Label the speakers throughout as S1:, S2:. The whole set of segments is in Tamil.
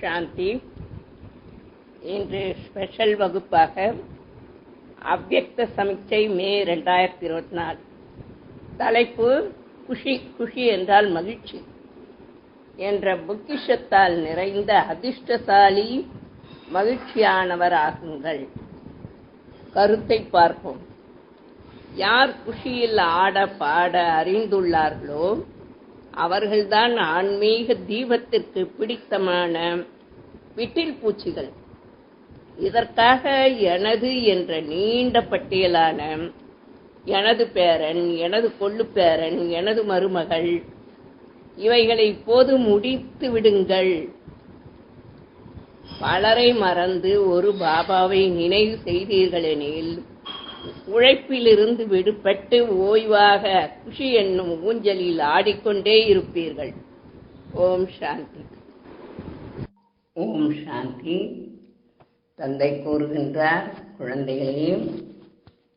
S1: சாந்தி. இன்று ஸ்பெஷல் வகுப்பாக அவ்வக்த சமிச்சை மே ரெண்டாயிரத்தி இருபத்தி நாலு. தலைப்பு குஷி குஷி என்றால் மகிழ்ச்சி என்ற பொக்கிஷத்தால் நிறைந்த அதிர்ஷ்டசாலி மகிழ்ச்சியானவர் ஆகுங்கள். கருத்தை பார்ப்போம். யார் குஷியில் ஆட பாட அறிந்துள்ளார்களோ அவர்கள்தான் ஆன்மீக தீபத்திற்கு பிடித்தமான விட்டில் பூச்சிகள். இதற்காக எனது என்ற நீண்ட பட்டியலான எனது பேரன் எனது கொள்ளு பேரன் எனது மருமகள் இவைகளை இப்போது முடித்து விடுங்கள். பலரை மறந்து ஒரு பாபாவை நினைவு செய்தீர்களெனில் உழைப்பிலிருந்து விடுபட்டு ஓய்வாக குஷி என்னும் ஊஞ்சலில் ஆடிக்கொண்டே இருப்பீர்கள். ஓம் சாந்தி. ஓம் சாந்தி. தந்தை கூறுகின்றார் குழந்தைகளே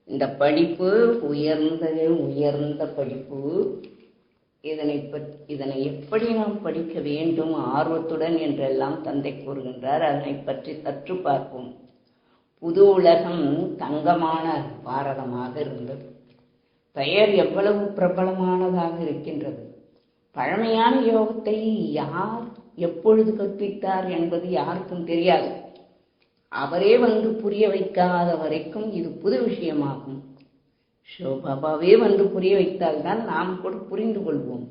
S1: இந்த படிப்பு உயர்ந்தது உயர்ந்த படிப்பு. இதனை இதனை எப்படி நாம் படிக்க வேண்டும்? ஆர்வத்துடன் என்றெல்லாம் தந்தை கூறுகின்றார். அதனை பற்றி சற்று பார்ப்போம். புது உலகம் தங்கமான பாரதமாக இருந்தது. பெயர் எவ்வளவு பிரபலமானதாக இருக்கின்றது. பழமையான யோகத்தை யார் எப்பொழுது கற்பித்தார் என்பது யாருக்கும் தெரியாது. அவரே வந்து புரிய வைக்காத வரைக்கும் இது புது விஷயமாகும். ஷோபாபாவே வந்து புரிய வைத்தால்தான் நாம் கூட புரிந்து கொள்வோம்.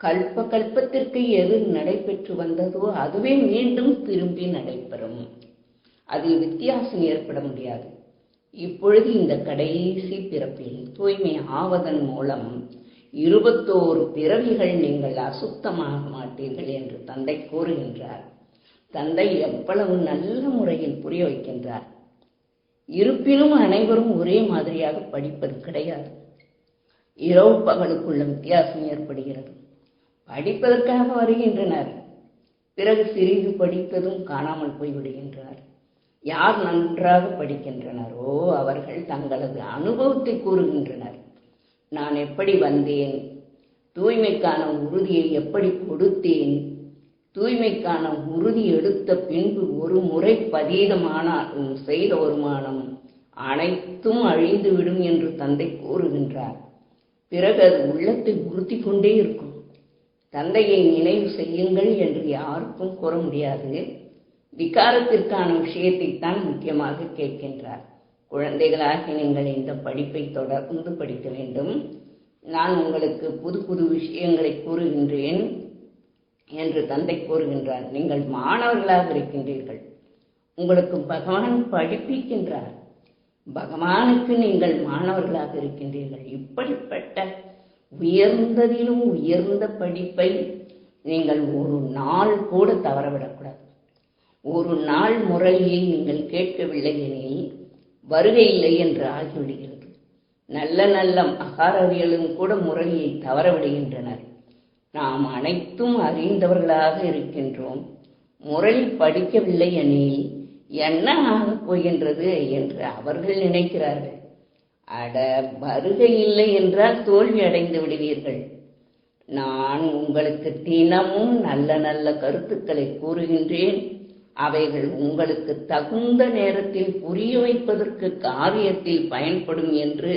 S1: கல்ப கல்பத்திற்கு எது நடைபெற்று வந்ததோ அதுவே மீண்டும் திரும்பி நடைபெறும். அதில் வித்தியாசம் ஏற்பட முடியாது. இப்பொழுது இந்த கடைசி பிறப்பில் தூய்மை ஆவதன் மூலம் இருபத்தோரு பிறவிகள் நீங்கள் அசுத்தமாக மாட்டீர்கள் என்று தந்தை கூறுகின்றார். தந்தை எவ்வளவு நல்ல முறையில் புரிய வைக்கின்றார். இருப்பினும் அனைவரும் ஒரே மாதிரியாக படிப்பது கிடையாது. இரவு பகலுக்குள்ள வித்தியாசம் ஏற்படுகிறது. படிப்பதற்காக வருகின்றனர். பிறகு சிறிது படித்ததும் காணாமல் போய்விடுகின்றார். யார் நன்றாக படிக்கின்றனரோ அவர்கள் தங்களது அனுபவத்தை கூறுகின்றனர். நான் எப்படி வந்தேன்? தூய்மைக்கான உறுதியை எப்படி கொடுத்தேன்? தூய்மைக்கான உறுதி எடுத்த பின்பு ஒரு முறை பதீதமான செய்த வருமானம் அனைத்தும் அழிந்துவிடும் என்று தந்தை கூறுகின்றார். பிறகு அது உள்ளத்தை உறுத்தி கொண்டே இருக்கும். தந்தையை நினைவு செய்யுங்கள் என்று யாருக்கும் கூற முடியாது. விகாரத்திற்கான விஷயத்தை தான் முக்கியமாக கேட்கின்றார். குழந்தைகளாக நீங்கள் இந்த படிப்பை தொடர்ந்து படிக்க வேண்டும். நான் உங்களுக்கு புது புது விஷயங்களை கூறுகின்றேன் என்று தந்தை கூறுகின்றார். நீங்கள் மாணவர்களாக இருக்கின்றீர்கள். உங்களுக்கு பகவான் படிப்பிக்கின்றார். பகவானுக்கு நீங்கள் மாணவர்களாக இருக்கின்றீர்கள். இப்படிப்பட்ட உயர்ந்ததிலும் உயர்ந்த படிப்பை நீங்கள் ஒரு நாள் கூட தவறவிடக்கூடாது. ஒரு நாள் முறையை நீங்கள் கேட்கவில்லை எனில் வருகை இல்லை என்று ஆகிவிடுகிறது. நல்ல நல்ல அகாரவியலும் கூட முறையை தவறவிடுகின்றனர் நாம் அனைத்தும் அறிந்தவர்களாக இருக்கின்றோம். முறை படிக்கவில்லை எனில் என்ன ஆகப் போகின்றது என்று அவர்கள் நினைக்கிறார்கள். அட வருகை இல்லை என்றால் தோல்வி அடைந்து விடுவீர்கள். நான் உங்களுக்கு தினமும் நல்ல நல்ல கருத்துக்களை கூறுகின்றேன். அவைகள் உங்களுக்கு தகுந்த நேரத்தில் புரிய வைப்பதற்கு காரியத்தில் பயன்படும் என்று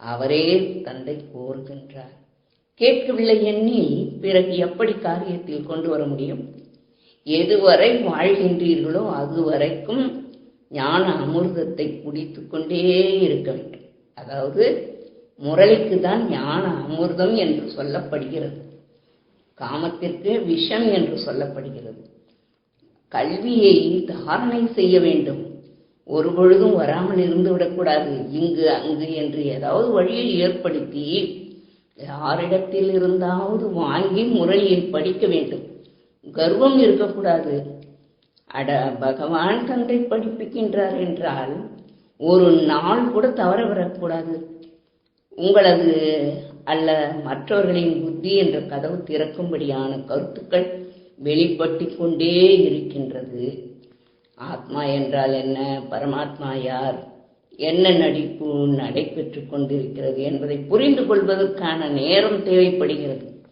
S1: அவரே தந்தை கோருகின்றார் கேட்கவில்லை எண்ணி பிறகு எப்படி காரியத்தில் கொண்டு வர முடியும்? எதுவரை வாழ்கின்றீர்களோ அதுவரைக்கும் ஞான அமிர்தத்தை குடித்துக்கொண்டே இருக்க வேண்டும். அதாவது முரளிக்கு தான் ஞான அமிர்தம் என்று சொல்லப்படுகிறது. காமத்திற்கு விஷம் என்று சொல்லப்படுகிறது. கல்வியை தாரணை செய்ய வேண்டும். ஒரு பொழுதும் வராமல் இருந்து விடக்கூடாது. இங்கு அங்கு என்று ஏதாவது வழியை ஏற்படுத்தி யாரிடத்தில் இருந்தாவது வாங்கி முரளியை படிக்க வேண்டும். கர்வம் இருக்கக்கூடாது. அட பகவான் தந்தை படிப்பிக்கின்றார் என்றால் ஒரு நாள் கூட தவற வரக்கூடாது உங்களது அல்ல மற்றவர்களின் புத்தி என்ற கதவு திறக்கும்படியான கருத்துக்கள் வெளிப்பட்டு கொண்டே இருக்கின்றது. ஆத்மா என்றால் என்ன? பரமாத்மா யார்? என்ன நடிப்பு நடைபெற்று கொண்டிருக்கிறது என்பதை புரிந்து கொள்வதற்கான நேரம் தேவைப்படுகிறது.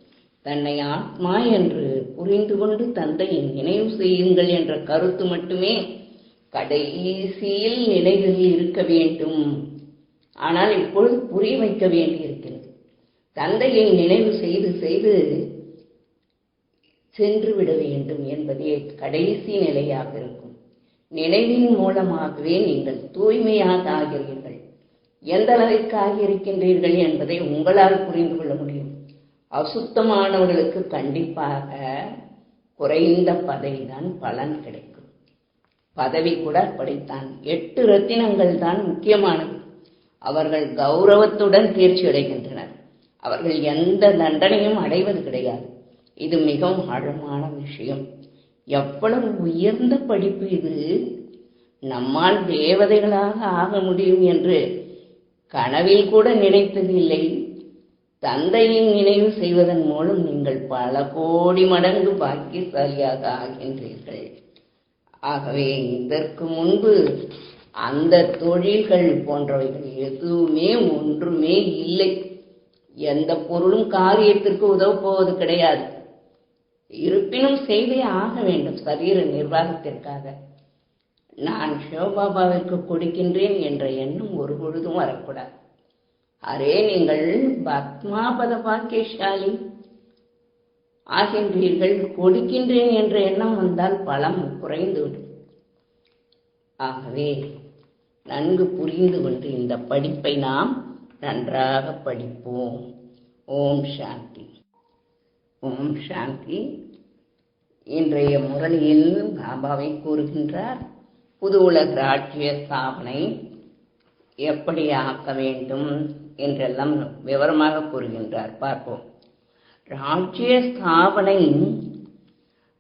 S1: தன்னை ஆத்மா என்று புரிந்து கொண்டு தந்தையை நினைவு செய்யுங்கள் என்ற கருத்து மட்டுமே கடைசியில் நினைவில் இருக்க வேண்டும். ஆனால் இப்பொழுது புரிய வைக்க வேண்டியிருக்கிறது. தந்தையை நினைவு செய்து செய்து சென்று விட வேண்டும் என்பதே கடைசி நிலையாக இருக்கும். நினைவின் மூலமாகவே நீங்கள் தூய்மையாக ஆகிறீர்கள் எந்த அளவிற்கு ஆகியிருக்கின்றீர்கள் என்பதை உங்களால் புரிந்து கொள்ள முடியும். அசுத்தமானவர்களுக்கு கண்டிப்பாக குறைந்த பதவிதான் பலன் கிடைக்கும். பதவி கூட அப்படித்தான். எட்டு ரத்தினங்கள் தான் முக்கியமானது. அவர்கள் கௌரவத்துடன் தேர்ச்சி அடைகின்றனர். அவர்கள் எந்த தண்டனையும் அடைவது கிடையாது. இது மிகவும் ஆழமான விஷயம். எவ்வளவு உயர்ந்த படிப்பு இது. நம்மால் தேவதைகளாக ஆக முடியும் என்று கனவில் கூட நினைத்ததில்லை தந்தையின் நினைவு செய்வதன் மூலம் நீங்கள் பல கோடி மடங்கு பாக்கியசாலியாக ஆகின்றீர்கள். ஆகவே இதற்கு முன்பு அந்த தொழில்கள் போன்றவைகள் எதுவுமே ஒன்றுமே இல்லை. எந்த பொருளும் காரியத்திற்கு உதவப்போவது கிடையாது. இருப்பினும் செய்தே ஆக வேண்டும் சரீர நிர்வாகத்திற்காக. நான் சிவபாபாவிற்கு கொடுக்கின்றேன் என்ற எண்ணம் ஒரு பொழுதும் வரக்கூடாது. அரே நீங்கள் பத்மாபத பாக்கியசாலி. ஆகின்றீர்கள் கொடுக்கின்றேன் என்ற எண்ணம் வந்தால் பலம் குறைந்துவிடும். ஆகவே நன்கு புரிந்து கொண்டு இந்த படிப்பை நாம் நன்றாக படிப்போம். ஓம் சாந்தி. ஓம் சாந்தி. இன்றைய முரளியில் பாபாவை கூறுகின்றார் புது உலக ராஜ்ய ஸ்தாபனை எப்படி ஆக்க வேண்டும்? என்றெல்லாம் விவரமாக கூறுகின்றார். பார்ப்போம். ராஜ்ய ஸ்தாபனை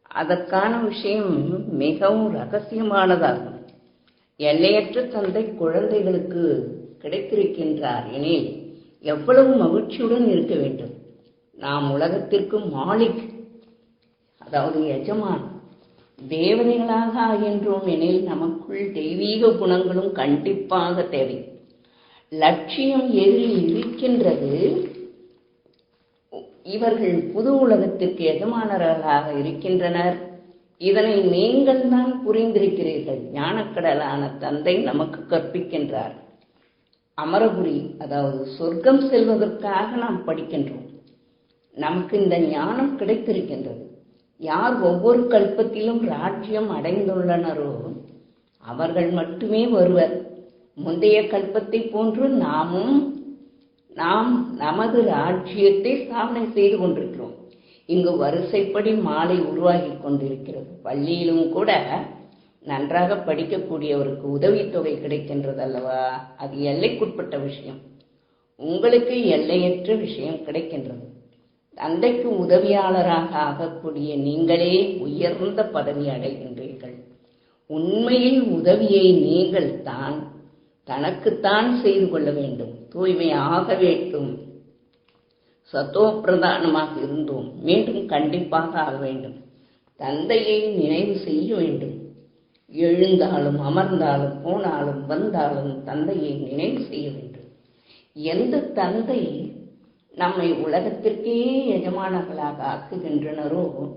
S1: அதற்கான விஷயம் மிகவும் ரகசியமானதாகும். எல்லையற்ற தந்தை குழந்தைகளுக்கு கிடைத்திருக்கின்றார் எனில் எவ்வளவு மகிழ்ச்சியுடன் இருக்க வேண்டும்? நாம் உலகத்திற்கு மாலிக் அதாவது எஜமான் தேவதைகளாக ஆகின்றோம் எனில் நமக்குள் தெய்வீக குணங்களும் கண்டிப்பாக தேவை. லட்சியம் எதிரில் இருக்கின்றது. இவர்கள் புது உலகத்திற்கு எஜமானர்களாக இருக்கின்றனர். இதனை நீங்கள் தான் புரிந்திருக்கிறீர்கள். ஞானக்கடலான தந்தை நமக்கு கற்பிக்கின்றார். அமரபுரி அதாவது சொர்க்கம் செல்வதற்காக நாம் படிக்கின்றோம். நமக்கு இந்த ஞானம் கிடைத்திருக்கின்றது. யார் ஒவ்வொரு கல்பத்திலும் ராஜ்யம் அடைந்துள்ளனரோ அவர்கள் மட்டுமே வருவர் முந்தைய கல்பத்தை போன்று நாமும் நாம் நமது ராஜ்யத்தை சாதனை செய்து கொண்டிருக்கிறோம். இங்கு வரிசைப்படி மாலை உருவாகி கொண்டிருக்கிறது. பள்ளியிலும் கூட நன்றாக படிக்கக்கூடியவருக்கு உதவித்தொகை கிடைக்கின்றது அல்லவா அது எல்லைக்குட்பட்ட விஷயம். உங்களுக்கு எல்லையற்ற விஷயம் கிடைக்கின்றது. தந்தைக்கு உதவியாளராக ஆகக்கூடிய நீங்களே உயர்ந்த பதவி அடைகின்றீர்கள். உண்மையில் உதவியை நீங்கள் தான் தனக்குத்தான் செய்து கொள்ள வேண்டும். தூய்மை ஆக வேண்டும். சத்தோ பிரதானமாக இருந்தோம். மீண்டும் கண்டிப்பாக ஆக வேண்டும். தந்தையை நினைவு செய்ய வேண்டும். எழுந்தாலும் அமர்ந்தாலும் போனாலும் வந்தாலும் தந்தையை நினைவு செய்ய வேண்டும். எந்த தந்தை நம்மை உலகத்திற்கே எஜமானர்களாக ஆக்குகின்றனரோ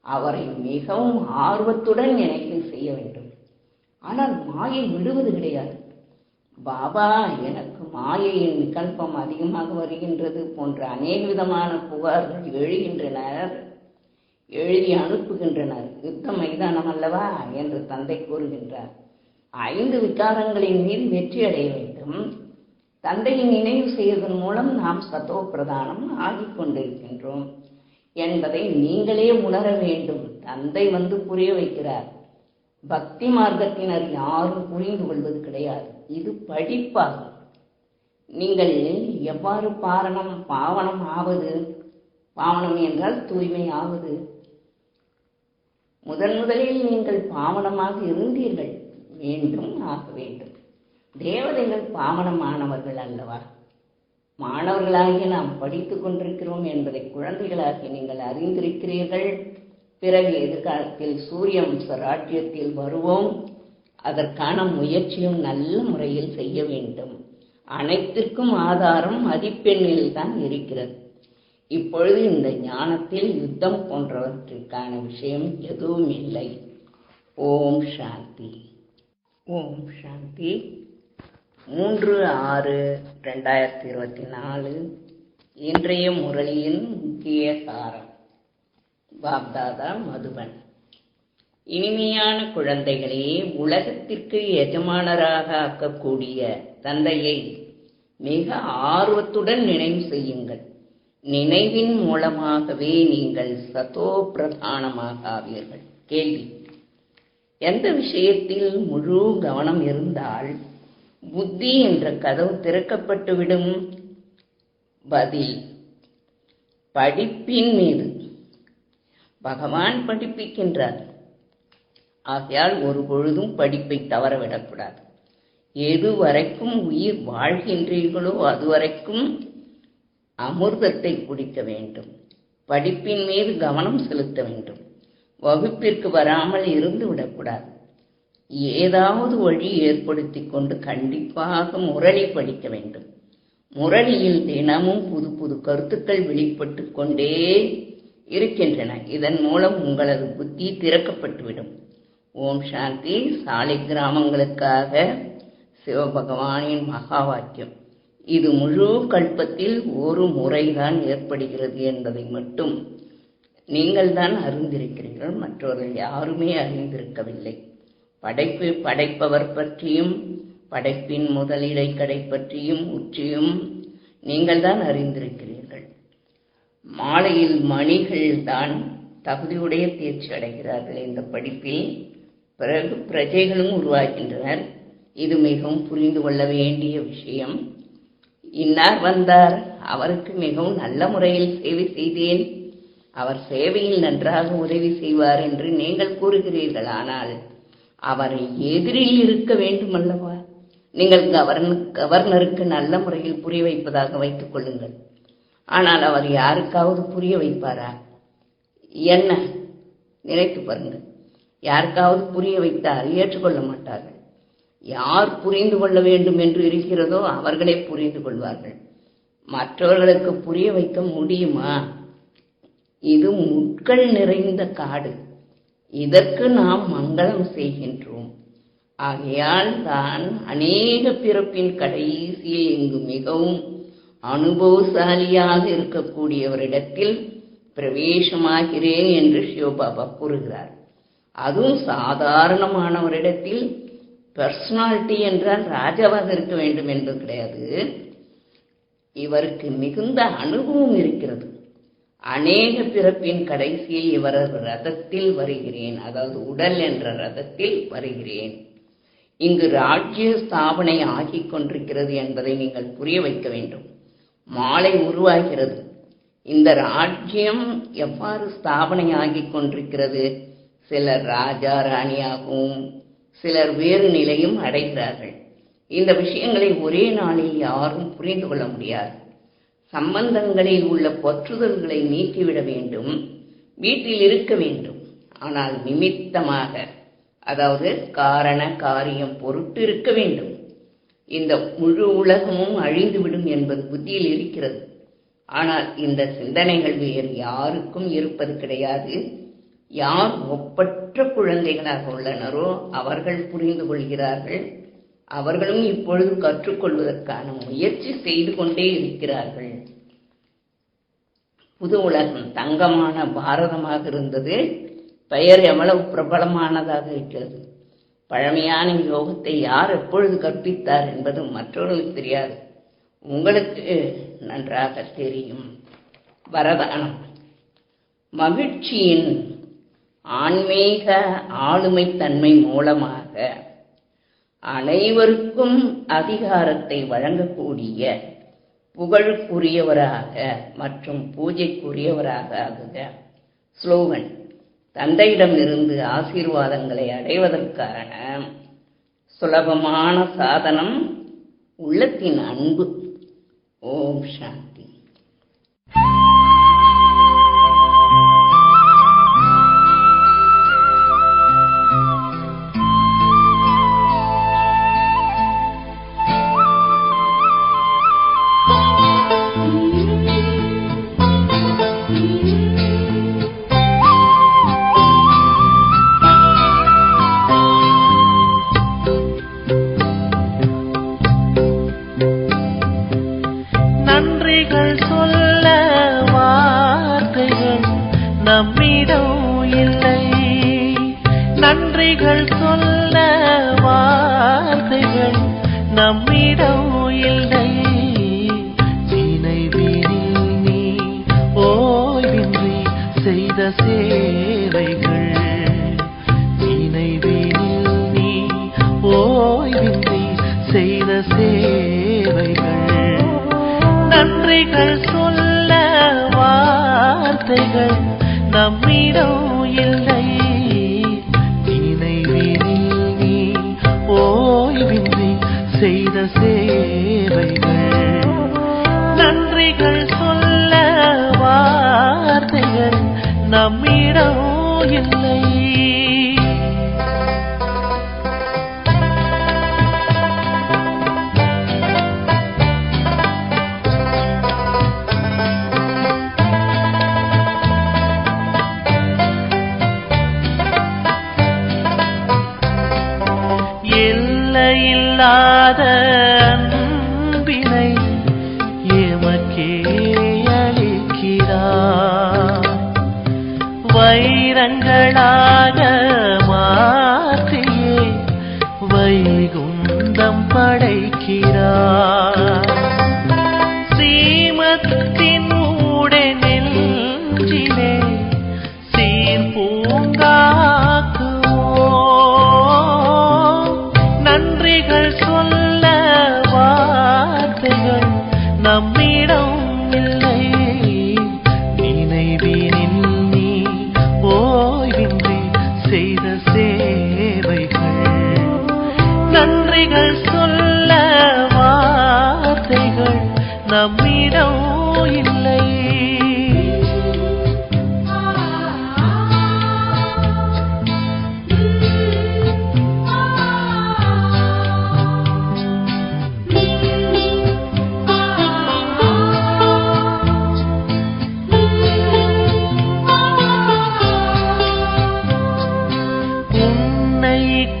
S1: அவரை மிகவும் ஆர்வத்துடன் நினைத்து செய்ய வேண்டும். ஆனால் மாயை விடுவது கிடையாது. பாபா எனக்கு மாயையின் விகல்பம் அதிகமாக வருகின்றது போன்ற அநேக விதமான புகார்கள் எழுகின்றனர். எழுதி அனுப்புகின்றனர். யுத்த மைதானம் அல்லவா? என்று தந்தை கூறுகின்றார். ஐந்து விகாரங்களின் மீது வெற்றி அடைய வேண்டும். தந்தையை நினைவு செய்வதன் மூலம் நாம் சத்தோ பிரதானம் ஆகிக் கொண்டிருக்கின்றோம் என்பதை நீங்களே உணர வேண்டும். தந்தை வந்து புரிய வைக்கிறார். பக்தி மார்க்கத்தினர் யாரும் புரிந்து கொள்வது கிடையாது. இது படிப்பாகும். நீங்கள் எவ்வாறு பாரணம் பாவனம் ஆவது? பாவனம் என்றால் தூய்மை ஆவது? முதன் முதலில் நீங்கள் பாவனமாக இருந்தீர்கள். மீண்டும் ஆக வேண்டும். தேவதைகள் பாவனமானவர்கள் அல்லவா? மாணவர்களாகிய நாம் படித்துக் கொண்டிருக்கிறோம் என்பதை குழந்தைகளாகி நீங்கள் அறிந்திருக்கிறீர்கள். பிறகு எதிர்காலத்தில் சூரிய வம்ச ராஜ்யத்தில் வருவோம். அதற்கான முயற்சியும் நல்ல முறையில் செய்ய வேண்டும். அனைத்திற்கும் ஆதாரம் மதிப்பெண்ணில் தான் இருக்கிறது. இப்பொழுது இந்த ஞானத்தில் யுத்தம் போன்றவற்றிற்கான விஷயம் எதுவும் இல்லை. ஓம் சாந்தி. ஓம் சாந்தி. மூன்று ஆறு ரெண்டாயிரத்தி இருபத்தி நாலு. இன்றைய முரளியின் முக்கிய சாரம். பாப்தாதா மதுபன். இனிமையான குழந்தைகளே உலகத்திற்கு எஜமானராக ஆக்கக்கூடிய தந்தையை மிக ஆர்வத்துடன் நினைவு செய்யுங்கள். நினைவின் மூலமாகவே நீங்கள் சதோ பிரதானமாக ஆவீர்கள். கேள்வி. எந்த விஷயத்தில் முழு கவனம் இருந்தால் புத்தி என்ற கதவு திறக்கப்பட்டுவிடும். பதில் படிப்பின் மீது. பகவான் படிப்பிக்கின்றார். ஆகையால் ஒரு பொழுதும் படிப்பை தவறவிடக்கூடாது. எது வரைக்கும் உயிர் வாழ்கின்றீர்களோ அதுவரைக்கும் அமிர்தத்தை குடிக்க வேண்டும். படிப்பின் மீது கவனம் செலுத்த வேண்டும். வகுப்பிற்கு வராமல் இருந்து விடக்கூடாது. ஏதாவது வழி ஏற்படுத்தி கொண்டு கண்டிப்பாக முரளி படிக்க வேண்டும். முரளியில் தினமும் புது புது கருத்துக்கள் வெளிப்பட்டு கொண்டே இருக்கின்றன. இதன் மூலம் உங்களது புத்தி திறக்கப்பட்டுவிடும். ஓம் சாந்தி. சாலை கிராமங்களுக்காக சிவபகவானின் மகா வாக்கியம் இது முழு கல்பத்தில் ஒரு முறைதான் ஏற்படுகிறது என்பதை மட்டும் நீங்கள் தான் அறிந்திருக்கிறீர்கள். மற்றவர்கள் யாருமே அறிந்திருக்கவில்லை. படைப்பு படைப்பவர் பற்றியும் படைப்பின் முதலிடை கடை பற்றியும் உற்றியும் நீங்கள் தான் அறிந்திருக்கிறீர்கள். மாலையில் மணிகள் தான் தகுதியுடைய தேர்ச்சி அடைகிறார்கள் இந்த படிப்பில் பிறகு பிரஜைகளும் உருவாகின்றனர். இது மிகவும் புரிந்து கொள்ள வேண்டிய விஷயம். இன்னார் வந்தார் அவருக்கு மிகவும் நல்ல முறையில் சேவை செய்தேன். அவர் சேவையில் நன்றாக உதவி செய்வார் என்று நீங்கள் கூறுகிறீர்கள் ஆனால் அவரை எதிரில் இருக்க வேண்டும் அல்லவா நீங்கள் கவர்னர் கவர்னருக்கு நல்ல முறையில் புரிய வைப்பதாக வைத்துக் கொள்ளுங்கள். ஆனால் அவர் யாருக்காவது புரிய வைப்பாரா? என்ன? நினைத்து பாருங்கள். யாருக்காவது புரிய வைத்தால் ஏற்றுக்கொள்ள மாட்டார்கள். யார் புரிந்து கொள்ள வேண்டும் என்று இருக்கிறதோ அவர்களே புரிந்து கொள்வார்கள். மற்றவர்களுக்கு புரிய வைக்க முடியுமா? இது முட்கள் நிறைந்த காடு. இதற்கு நாம் மங்களம் செய்கின்றோம். ஆகையால் தான் அநேக பிறப்பின் கடைசியில் இங்கு மிகவும் அனுபவசாலியாக இருக்கக்கூடியவரிடத்தில் பிரவேசமாகிறேன் என்று சிவபாபா கூறுகிறார். அதுவும் சாதாரணமானவரிடத்தில் பர்சனாலிட்டி என்றால் ராஜாவாக இருக்க வேண்டும் என்பது கிடையாது. இவருக்கு மிகுந்த அனுபவம் இருக்கிறது. அநேக பிறப்பின் கடைசியில் இவரது ரதத்தில் வருகிறேன். அதாவது உடல் என்ற ரதத்தில் வருகிறேன். இங்கு ராஜ்ய ஸ்தாபனை ஆகிக் கொண்டிருக்கிறது என்பதை நீங்கள் புரிய வைக்க வேண்டும். மாலை உருவாகிறது. இந்த ராஜ்யம் எவ்வாறு ஸ்தாபனை ஆகிக் கொண்டிருக்கிறது? சிலர் ராஜா ராணியாகவும் சிலர் வேறு நிலையும் அடைகிறார்கள். இந்த விஷயங்களை ஒரே நாளில் யாரும் புரிந்து கொள்ள முடியாது. சம்பந்தங்களில் உள்ள பற்றுதல்களை நீக்கிவிட வேண்டும் வீட்டில் இருக்க வேண்டும். ஆனால் நிமித்தமாக அதாவது காரண காரியம் பொருட்டு இருக்க வேண்டும். இந்த முழு உலகமும் அழிந்துவிடும் என்பது புத்தியில் இருக்கிறது. ஆனால் இந்த சிந்தனைகள் வேறு யாருக்கும் இருப்பது கிடையாது. யார் ஒப்பற்ற குழந்தைகளாக உள்ளனரோ அவர்கள் புரிந்து கொள்கிறார்கள். அவர்களும் இப்பொழுது கற்றுக்கொள்வதற்கான முயற்சி செய்து கொண்டே இருக்கிறார்கள். புது உலகம் தங்கமான பாரதமாக இருந்தது. பெயர் எவ்வளவு பிரபலமானதாக இருக்கிறது. பழமையான யோகத்தை யார் எப்பொழுது கற்பித்தார் என்பது மற்றவர்களுக்கு தெரியாது. உங்களுக்கு நன்றாக தெரியும். வரதானம். மகிழ்ச்சியின் ஆன்மீக ஆளுமைத்தன்மை மூலமாக அனைவருக்கும் அதிகாரத்தை வழங்கக்கூடிய புகழுக்குரியவராக மற்றும் பூஜைக்குரியவராக ஆகுக. ஸ்லோகன் தந்தையிடமிருந்து ஆசீர்வாதங்களை அடைவதற்கான சுலபமான சாதனம் உள்ளத்தின் அன்பு. ஓம் சாந்தி.
S2: விதிகள் சொல்ல வார்த்தைகள் நம்மிடம் இல்லை. நினைவினி நீ ஓய்வின்றி செய்த சேவைகள். நன்றிகள் சொல்ல வார்த்தைகள் நம்மிடம் இல்லை. இல்லாத அன்பினை எமக்கே அளிக்கிறார். வைரங்களாக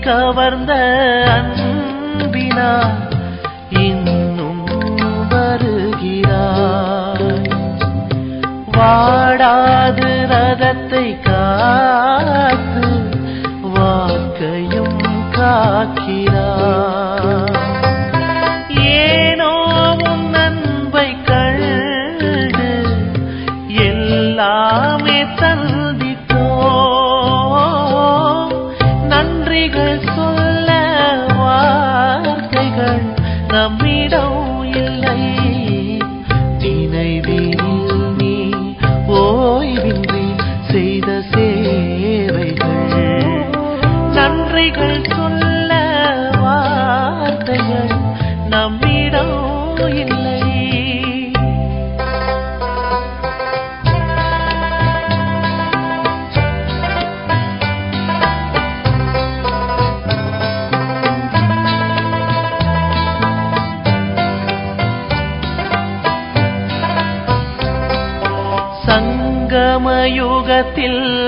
S2: கவர்ந்த அன்பினா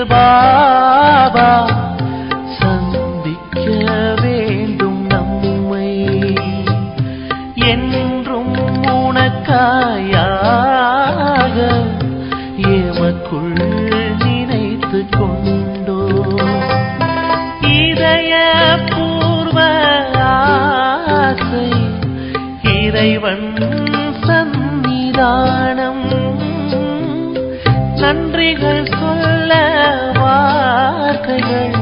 S2: பாபா சந்திக்க வேண்டும் நம்மை. என்றும் உனக்காயாக எமக்குள் நினைத்து கொண்டோ இதய பூர்வ ஆசை இறைவன் மொழிகள் சொல்ல வார்த்தைகள்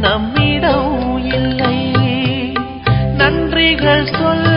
S2: நம்மிடம் இல்லை. நன்றிகள் சொல்ல